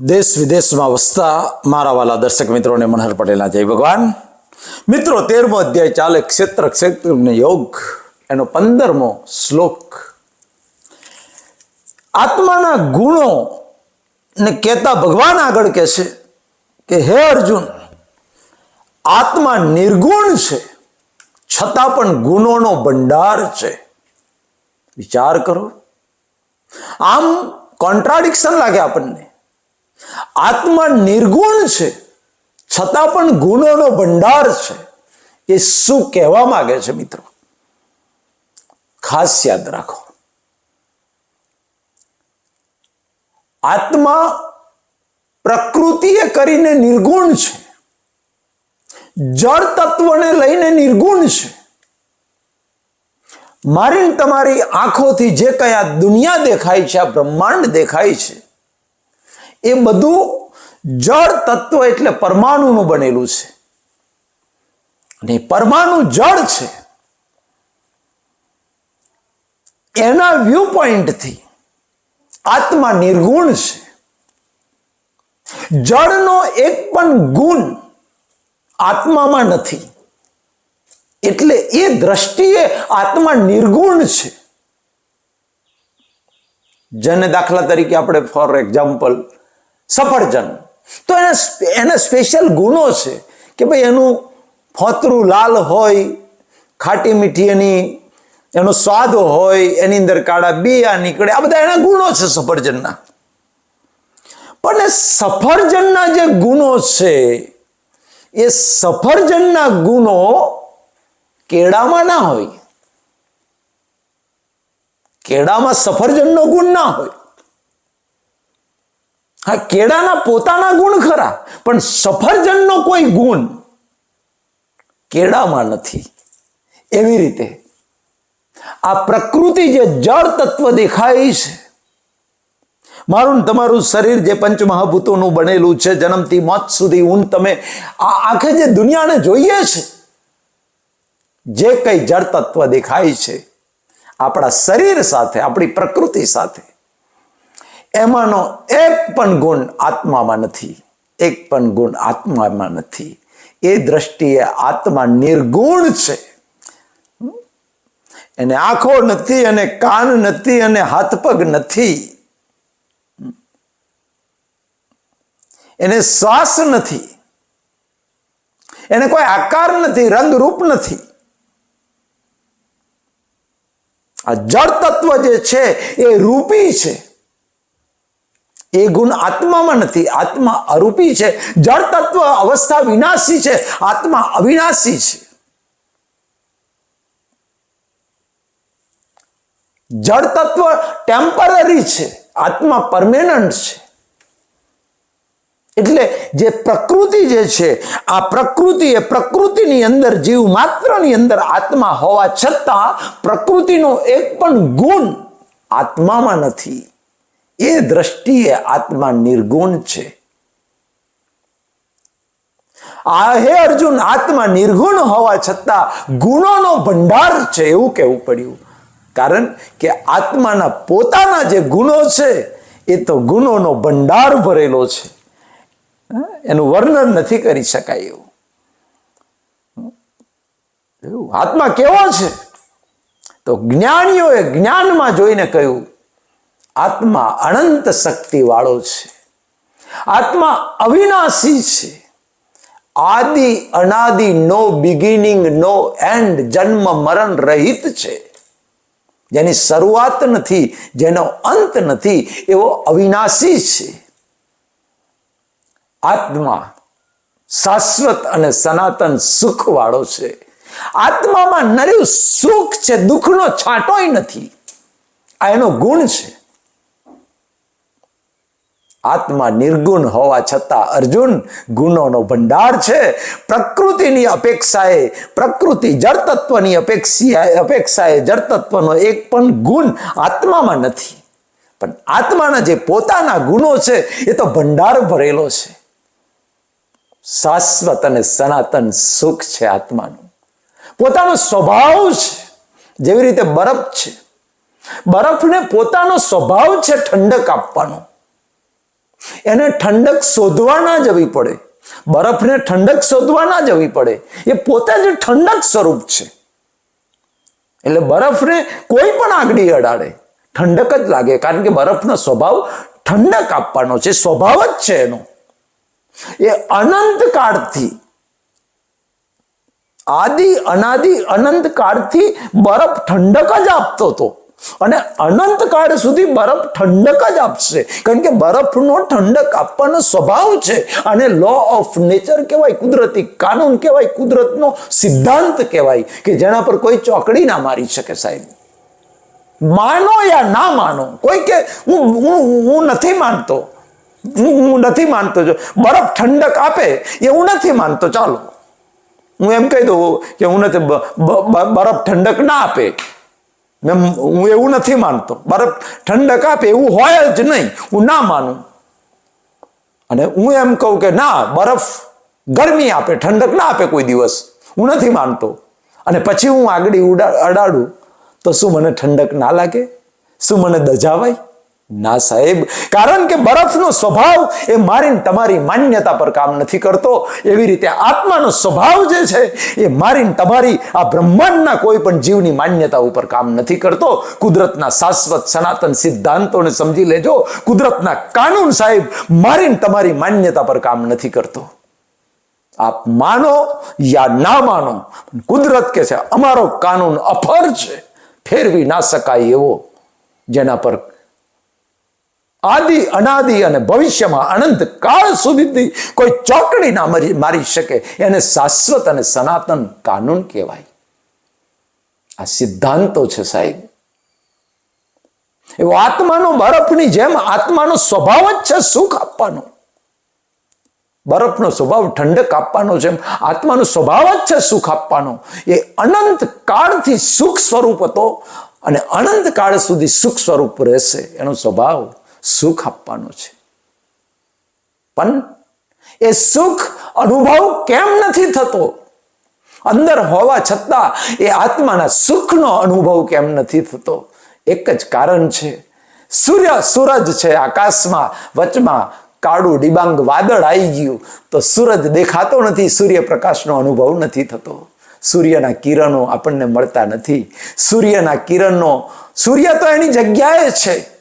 દેશ વિદેશમાં વસતા મારા વાલા દર્શક મિત્રોને મનહર પટેલના જય ભગવાન. મિત્રો, તેરમો અધ્યાય ચાલે ક્ષેત્ર ક્ષેત્ર યોગ, એનો પંદરમો શ્લોક. આત્માના ગુણો ને કહેતા ભગવાન આગળ કહે છે કે, હે અર્જુન, આત્મા નિર્ગુણ છે, છતાં પણ ગુણોનો ભંડાર છે. વિચાર કરો. આમ કોન્ટ્રાડિક્શન લાગે આપણને. આત્મા નિર્ગુણ છે, છતાં પણ ગુણોનો ભંડાર છે. એ શું કહેવા માંગે છે મિત્રો? ખાસ યાદ રાખો. આત્મા પ્રકૃતિએ કરીને નિર્ગુણ છે. જળ તત્વને લઈને નિર્ગુણ છે. મારી તમારી આંખોથી જે કયા દુનિયા દેખાય છે, આ બ્રહ્માંડ દેખાય છે એ બધું જળ તત્વ એટલે પરમાણુનું બનેલું છે. અને પરમાણુ જળ છે. એના વ્યૂ પોઈન્ટથી આત્મા નિર્ગુણ છે. જળનો એક પણ ગુણ આત્મામાં નથી. એટલે એ દ્રષ્ટિએ આત્મા નિર્ગુણ છે. જેને દાખલા તરીકે આપણે ફોર એક્ઝામ્પલ સફરજન. તો એને એને સ્પેશિયલ ગુણો છે કે ભાઈ એનું ફોતરું લાલ હોય, ખાટી મીઠી એની, એનો સ્વાદ હોય, એની અંદર કાળા બિયા નીકળે, આ બધા એના ગુણો છે સફરજનના. પણ એ સફરજનના જે ગુણો છે, એ સફરજનના ગુણો કેળામાં ના હોય. કેળામાં સફરજનનો ગુણ ના હોય. હા, કેળાના પોતાના ગુણ ખરા, પણ સફરજનનો કોઈ ગુણ કેળામાં નથી. એવી રીતે આ પ્રકૃતિ જે જળ તત્વ દેખાય છે, મારું તમારું શરીર જે પંચમહાભૂતોનું બનેલું છે, જન્મથી મોત સુધી ઊન તમે આ આખે જે દુનિયાને જોઈએ છે, જે કંઈ જળ તત્વ દેખાય છે, આપણા શરીર સાથે, આપણી પ્રકૃતિ સાથે એમાંનો એક પણ ગુણ આત્મામાં નથી. એક પણ ગુણ આત્મામાં નથી. એ દ્રષ્ટિએ આત્મા નિર્ગુણ છે. એને આંખો નથી અને કાન નથી અને હાથ પગ નથી. એને શ્વાસ નથી. એને કોઈ આકાર નથી, રંગરૂપ નથી. આ જળ તત્વ જે છે એ રૂપી છે. એ ગુણ આત્મામાં નથી. આત્મા અરૂપી છે. જળ તત્વ અવસ્થા વિનાશી છે. આત્મા અવિનાશી છે. જળ તત્વ ટેમ્પરરી છે. આત્મા પરમેનન્ટ છે. એટલે જે પ્રકૃતિ જે છે, આ પ્રકૃતિ એ પ્રકૃતિની અંદર, જીવ માત્રની અંદર આત્મા હોવા છતાં પ્રકૃતિનો એક પણ ગુણ આત્મામાં નથી. એ દ્રષ્ટિએ આત્મા નિર્ગુણ છે. આ હે અર્જુન, આત્મા નિર્ગુણ હોવા છતાં ગુણોનો ભંડાર છે એવું કહેવું પડ્યું. કારણ કે આત્માના પોતાના જે ગુણો છે, એ તો ગુણોનો ભંડાર ભરેલો છે. એનું વર્ણન નથી કરી શકાય એવું? આત્મા કેવો છે? તો જ્ઞાનીઓએ જ્ઞાનમાં જોઈને કહ્યું આત્મા અનંત શક્તિ વાળો છે. આત્મા અવિનાશી છે. આદિ અનાદિ નો બિગિનિંગ નો એન્ડ જન્મ, મરણ રહિત છે. જેની શરૂઆત નથી, જેનો અંત નથી, એવો અવિનાશી છે. આત્મા શાશ્વત અને સનાતન સુખ વાળો છે. આત્મામાં નર્યું સુખ છે, દુઃખનો છાંટોય નથી. આ એનો ગુણ છે. આત્મા નિર્ગુણ હોવા છતાં અર્જુન ગુણોનો ભંડાર છે. પ્રકૃતિની અપેક્ષાએ, પ્રકૃતિ જળ તત્વની અપેક્ષા અપેક્ષાએ જળતત્વનો એક પણ ગુણ આત્મામાં નથી. પણ આત્માના જે પોતાના ગુણો છે, એ તો ભંડાર ભરેલો છે. શાશ્વત અને સનાતન સુખ છે આત્માનું. પોતાનો સ્વભાવ છે, જેવી રીતે બરફ છે. બરફને પોતાનો સ્વભાવ છે ઠંડક આપવાનો. એને ઠંડક શોધવા ના જવી પડે. બરફને ઠંડક શોધવા ના જવી પડે. એ પોતે જ ઠંડક સ્વરૂપ છે. એટલે બરફને કોઈ પણ આગડી અડાડે, ઠંડક જ લાગે. કારણ કે બરફનો સ્વભાવ ઠંડક આપવાનો છે, સ્વભાવ જ છે એનો. એ અનંત કાળથી, આદિ, અનાદિ અનંત કાળથી બરફ ઠંડક જ આપતો હતો. અને અનંત કાળ સુધી બરફ ઠંડક જ આપશે. કારણ કે બરફનો ઠંડક આપવાનો સ્વભાવ છે અને લો ઓફ નેચર કહેવાય, કુદરતી કાનૂન કહેવાય, કુદરતનો સિદ્ધાંત કહેવાય કે જેના પર કોઈ ચોકડી ના મારી શકે સાહેબ. માનો યા ના માનો, કોઈ કે હું હું હું નથી માનતો, હું નથી માનતો જો, બરફ ઠંડક આપે એ હું નથી માનતો, ચાલો. હું એમ કહી દઉં કે હું નથી બરફ ઠંડક ના આપે. મેં હું એવું નથી માનતો. બરફ ઠંડક આપે એવું હોય જ નહીં. હું ના માનું. અને હું એમ કહું કે ના, બરફ ગરમી આપે, ઠંડક ના આપે કોઈ દિવસ. હું નથી માનતો. અને પછી હું આગળ ઉડા, અડાડું, તો શું મને ઠંડક ના લાગે? શું મને દજાવાય? ના સાહેબ, કારણ કે બરફનો સ્વભાવ એ મારી તમારી માન્યતા પર કામ નથી કરતો. એવી રીતે આત્માનો સ્વભાવ જે છે એ મારીને તમારી આ બ્રહ્માંડના કોઈ પણ જીવની માન્યતા ઉપર કામ નથી કરતો. કુદરતના શાશ્વત સનાતન સિદ્ધાંતોને સમજી લેજો. કુદરતના કાનૂન સાહેબ મારીને તમારી માન્યતા પર કામ નથી કરતો. આપ માનો યા ના માનો કુદરત કે છે, અમારો કાનૂન અફર છે. ફેરવી ના શકાય એવો જેના પર આદિ, અનાદિ અને ભવિષ્યમાં અનંત કાળ સુધી કોઈ ચોકડી ના મારી શકે. એને શાશ્વત અને સનાતન કાનૂન કહેવાય. આ સિદ્ધાંતો છે સાહેબ. એવો આત્માનો બરફની જેમ આત્માનો સ્વભાવ જ છે સુખ આપવાનો. બરફનો સ્વભાવ ઠંડક આપવાનો જેમ આત્માનો સ્વભાવ જ છે સુખ આપવાનો. એ અનંત કાળથી સુખ સ્વરૂપ હતો અને અનંત કાળ સુધી સુખ સ્વરૂપ રહેશે. એનો સ્વભાવ સુખ આપવાનો છે. પણ એ સુખ અનુભવ કેમ નથી થતો? અંદર હોવા છતાં એ આત્માના સુખનો અનુભવ કેમ નથી થતો? એક જ કારણ છે. સૂર્ય સૂરજ છે આકાશમાં, વચમાં કાળું ડિબાંગ વાદળ આવી ગયું તો સૂરજ દેખાતો નથી, સૂર્યપ્રકાશનો અનુભવ નથી થતો. સૂર્યના કિરણો આપણને મળતા નથી. સૂર્યના કિરણનો સૂર્ય તો એની જગ્યાએ છે.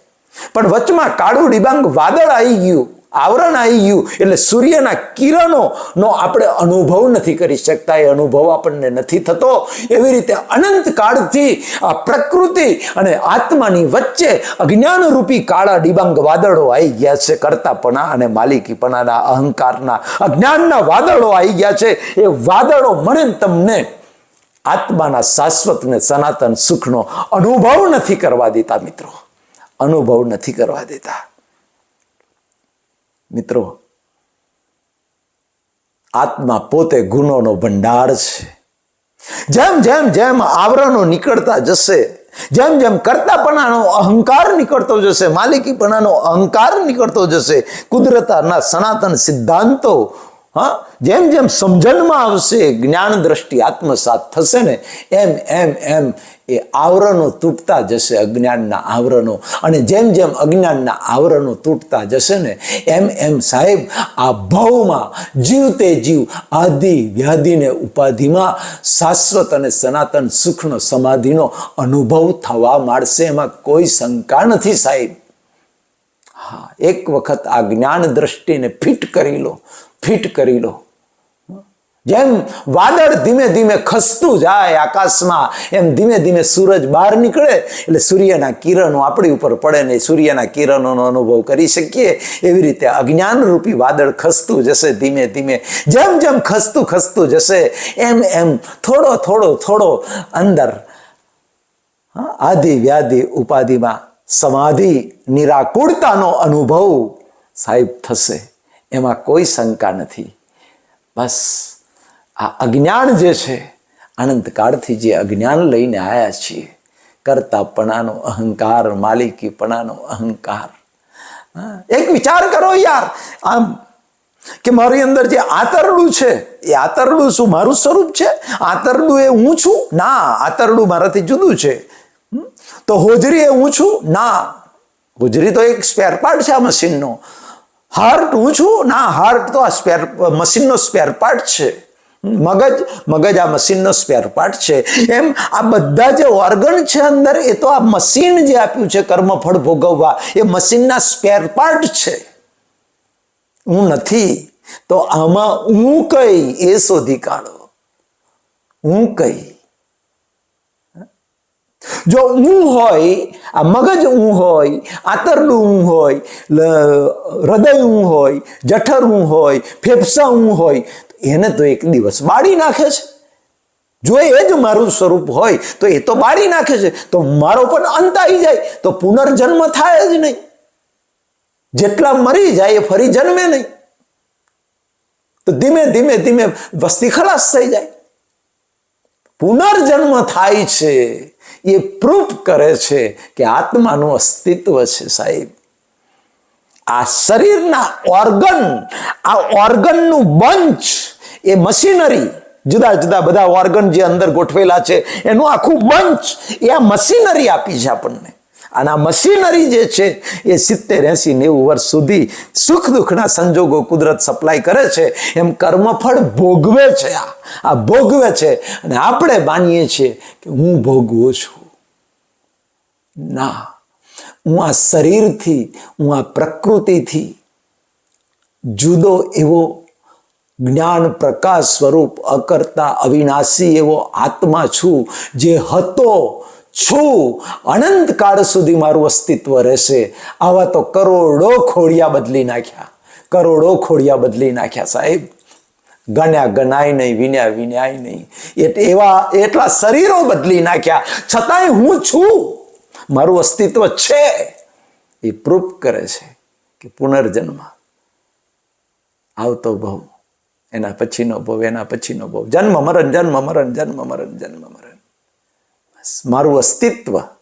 પણ વચમાં કાળું ડિબાંગ વાદળ આવી ગયું, આવરણ આવી ગયું, એટલે સૂર્યના કિરણોનો આપણે અનુભવ નથી કરી શકતા, એ અનુભવ આપણને નથી થતો. એવી રીતે અનંત કાળથી આ પ્રકૃતિ અને આત્માની વચ્ચે અજ્ઞાનરૂપી કાળા ડિબાંગ વાદળો આવી ગયા છે, કરતાપણા અને માલિકીપણાના, અહંકારના, અજ્ઞાનના વાદળો આવી ગયા છે. એ વાદળો મને તમને આત્માના શાશ્વત ને સનાતન સુખનો અનુભવ નથી કરવા દેતા મિત્રો. અનુભવ નથી કરવા દેતા. મિત્રો, આત્મા પોતે ગુનોનો ભંડાર છે. જેમ જેમ જેમ આવરણો નીકળતા જશે, જેમ જેમ કરતાપણાનો અહંકાર નીકળતો જશે, માલિકીપણાનો અહંકાર નીકળતો જશે, કુદરતાના સનાતન સિદ્ધાંતો હા? જેમ જેમ સમજણમાં આવશે, જ્ઞાન દ્રષ્ટિ આત્મસાત થશે ને, એમ એમ એમ એ આવરણો તૂટતા જશે અજ્ઞાનના આવરણો. અને જેમ જેમ અજ્ઞાનના આવરણો તૂટતા જશે ને, એમ એમ સાહેબ, આ ભવમાં જીવતે જીવ, આદિ વ્યાધિને ઉપાધિમાં શાશ્વત અને સનાતન સુખનો સમાધિનો અનુભવ થવા માંડશે. એમાં કોઈ શંકા નથી સાહેબ. હા, એક વખત આ જ્ઞાન દ્રષ્ટિને ફિટ કરી લો. ફિટ કરી લો. જેમ વાદળ ધીમે ધીમે ખસતું જાય આકાશમાં, એમ ધીમે ધીમે સૂરજ બહાર નીકળે, એટલે સૂર્યના કિરણો આપણી ઉપર પડે ને સૂર્યના કિરણોનો અનુભવ કરી શકીએ, એવી રીતે અજ્ઞાન રૂપી વાદળ ખસતું જશે ધીમે ધીમે. જેમ જેમ ખસતું ખસતું જશે, એમ એમ થોડો થોડો થોડો અંદર આદિ વ્યાધિ ઉપાધિમાં સમાધિ નિરાકુળતાનો અનુભવ સાહેબ થશે. એમાં કોઈ શંકા નથી. બસ આ અજ્ઞાન જે છે, અનંતકાળથી જે અજ્ઞાન લઈને આવ્યા છીએ, કરતાપણાનો અહંકાર, માલિકીપણાનો અહંકાર. એક વિચાર કરો યાર, આમ કે મારી અંદર જે આતરડું છે, એ આતરડું શું મારું સ્વરૂપ છે? આતરડું એ હું છું? ના, આતરડું મારાથી જુદું છે? તો હોજરી એ હું છું? ના. હોજરી તો એક સ્પેર પાર્ટ છે આ મશીનનો હાર્ટ હું છું? ના, હાર્ટ તો આ સ્પેર મશીનનો સ્પેર પાર્ટ છે. મગજ મગજ આ મશીનનો સ્પેર પાર્ટ છે. એમ આ બધા જે ઓર્ગન છે અંદર, એ તો આ મશીન જે આપ્યું છે કર્મફળ ભોગવવા, એ મશીનના સ્પેર પાર્ટ છે. હું નથી. તો આમાં હું કઈ? એ શોધી કાઢો. હું કઈ? જો ઊં હોય, આ મગજ ઊં હોય આંતરડું ઊં હોય હૃદય ઊં હોય, જઠર ઊં હોય, ફેફસા ઊં હોય, એને તો એક દિવસ બાળી નાખે છે. જો એ જ મારું સ્વરૂપ હોય, તો એ તો બાળી નાખે છે. તો મારો પણ અંત આવી જાય, તો પુનર્જન્મ થાય જ નહીં. જેટલા મરી જાય, એ ફરી જન્મે નહીં. તો ધીમે ધીમે ધીમે વસ્તી ખલાસ થઈ જાય. પુનર્જન્મ થાય છે. એ પ્રૂફ કરે છે કે આત્માનું અસ્તિત્વ છે સાહેબ. આ શરીરના ઓર્ગન, આ ઓર્ગનનું બંચ, એ મશીનરી, જુદા જુદા બધા ઓર્ગન જે અંદર ગોઠવેલા છે, એનું આખું બંચ એ આ મશીનરી આપી છે આપણને. અને આ મશીનરી જે છે એ સિત્તેર એસી નેવું વર્ષ સુધી સુખ દુઃખના સંજોગો કુદરત સપ્લાય કરે છે. એમ કર્મફળ ભોગવે છે આ. આ ભોગવે છે. અને આપણે માનીએ છીએ કે હું ભોગવું છું. ના. હું આ શરીરથી, હું આ પ્રકૃતિથી જુદો એવો જ્ઞાન પ્રકાશ સ્વરૂપ અકર્તા અવિનાશી એવો આત્મા છું જે હતો છું. અનંત કાળ સુધી મારું અસ્તિત્વ રહેશે. આવા તો કરોડો ખોડિયા બદલી નાખ્યા. કરોડો ખોડિયા બદલી નાખ્યા સાહેબ. ગણ્યા ગણાય નહીં, વિન્યા વિન્યાય નહીં. એટલે એવા, એટલા શરીરો બદલી નાખ્યા. છતાંય હું છું. મારું અસ્તિત્વ છે. એ પ્રૂફ કરે છે કે પુનર્જન્મ આવતો ભવ. એના પછીનો ભવ, એના પછીનો ભવ. જન્મ મરણ જન્મ મરણ જન્મ મરણ જન્મ મરણ. મારું અસ્તિત્વ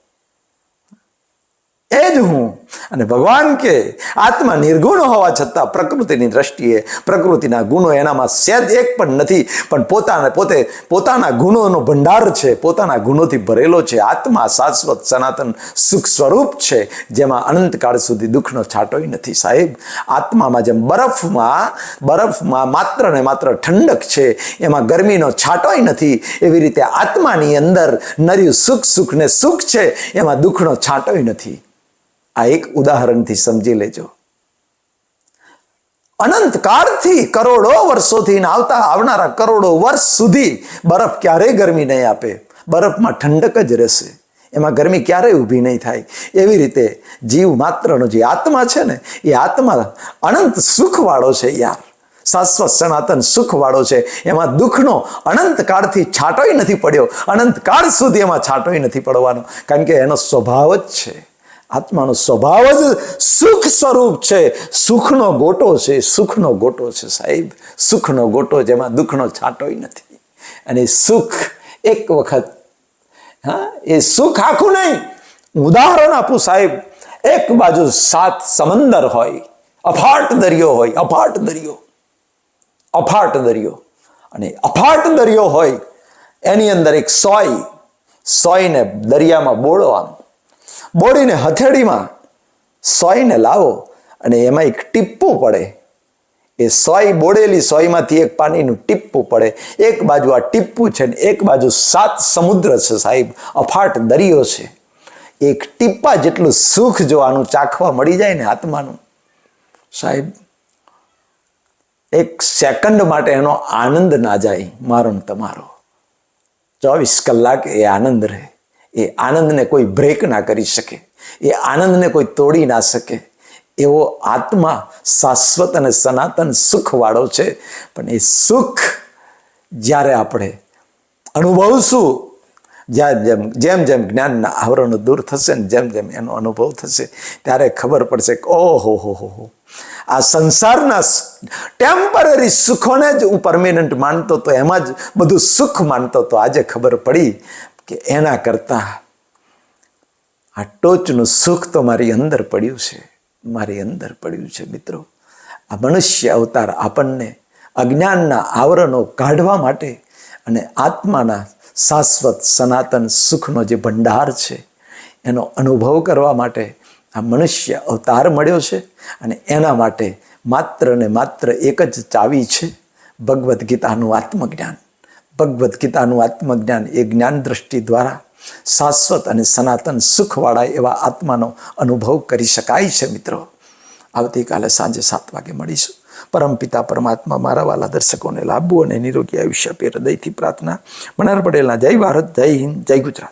એ જ હું. અને ભગવાન કે આત્મા નિર્ગુણ હોવા છતાં પ્રકૃતિની દ્રષ્ટિએ પ્રકૃતિના ગુણો એનામાં સહેજ એક પણ નથી, પણ પોતાને પોતે પોતાના ગુણોનો ભંડાર છે, પોતાના ગુણોથી ભરેલો છે. આત્મા શાશ્વત, સનાતન, સુખ સ્વરૂપ છે, જેમાં અનંતકાળ સુધી દુઃખનો છાંટોય નથી. સાહેબ, આત્મામાં જેમ બરફમાં બરફમાં માત્ર ને માત્ર ઠંડક છે, એમાં ગરમીનો છાંટોય નથી. એવી રીતે આત્માની અંદર નર્યું સુખ સુખ ને સુખ છે, એમાં દુઃખનો છાંટોય નથી. આ એક ઉદાહરણથી સમજી લેજો. અનંત કાળથી કરોડો વર્ષોથી આવતા આવનારા કરોડો વર્ષ સુધી બરફ ક્યારેય ગરમી નહીં આપે. બરફમાં ઠંડક જ રહેશે. એમાં ગરમી ક્યારેય ઊભી નહીં થાય. એવી રીતે જીવ માત્રનો જે આત્મા છે ને, એ આત્મા અનંત સુખવાળો છે યાર. શાશ્વત સનાતન સુખવાળો છે. એમાં દુઃખનો અનંત કાળથી છાંટોય નથી પડ્યો. અનંત કાળ સુધી એમાં છાંટોય નથી પડવાનો. કારણ કે એનો સ્વભાવ જ છે. આત્માનો સ્વભાવ જ સુખ સ્વરૂપ છે. સુખનો ગોટો છે. સુખનો ગોટો છે સાહેબ. સુખનો ગોટો જેમાં દુઃખનો છાંટોય નથી. અને સુખ એક વખત, હા, એ સુખ આખું નહીં. ઉદાહરણ આપું સાહેબ. એક બાજુ સાત સમંદર હોય, અફાટ દરિયો હોય, અફાટ દરિયો. અફાટ દરિયો. અને અફાટ દરિયો હોય, એની અંદર એક સોય, સોયને દરિયામાં બોળો બોળીને હથેળીમાં સોયને લાવો અને એમાં એક ટીપ્પું પડે. એ સોય બોળેલી સોયમાંથી એક પાણીનું ટીપ્પું પડે. એક બાજુ આ ટીપ્પું છે ને એક બાજુ સાત સમુદ્ર છે સાહેબ. અફાટ દરિયો છે. એક ટીપ્પા જેટલું સુખ જોવાનું ચાખવા મળી જાય ને આત્માનું. સાહેબ, એક સેકન્ડ માટે એનો આનંદ ના જાય, મારો ને તમારો. ચોવીસ કલાક એ આનંદ રહે. એ આનંદને કોઈ બ્રેક ના કરી શકે, એ આનંદને કોઈ તોડી ના શકે. એવો આત્મા શાશ્વત અને સનાતન સુખવાળો છે. પણ એ સુખ જ્યારે આપણે અનુભવશું જ્યાં જેમ જેમ જેમ જ્ઞાનના આવરણો દૂર થશે ને જેમ જેમ એનો અનુભવ થશે, ત્યારે ખબર પડશે કે, ઓહો, હો હો હો. આ સંસારના ટેમ્પરરી સુખોને જ હું પરમેનન્ટ માનતો તો એમાં જ બધું સુખ માનતો તો આજે ખબર પડી. કે એના કરતાં આ ટોચનું સુખ તો મારી અંદર પડ્યું છે, મારી અંદર પડ્યું છે મિત્રો. આ મનુષ્ય અવતાર આપણને અજ્ઞાનના આવરણો કાઢવા માટે અને આત્માના શાશ્વત સનાતન સુખનો જે ભંડાર છે, એનો અનુભવ કરવા માટે આ મનુષ્ય અવતાર મળ્યો છે અને એના માટે માત્ર ને માત્ર એક જ ચાવી છે, ભગવદ્ ગીતાનું આત્મજ્ઞાન. ભગવદ્ ગીતાનું આત્મજ્ઞાન એ જ્ઞાન દ્રષ્ટિ દ્વારા શાશ્વત અને સનાતન સુખવાળા એવા આત્માનો અનુભવ કરી શકાય છે મિત્રો. આવતીકાલે સાંજે સાત વાગે મળીશું. પરમપિતા પરમાત્મા મારા વાલા દર્શકોને લાભવું અને નિરોગી આયુષ્ય આપે હૃદયથી પ્રાર્થના. મનાર પડેલા જય ભારત, જય હિન્દ, જય ગુજરાત.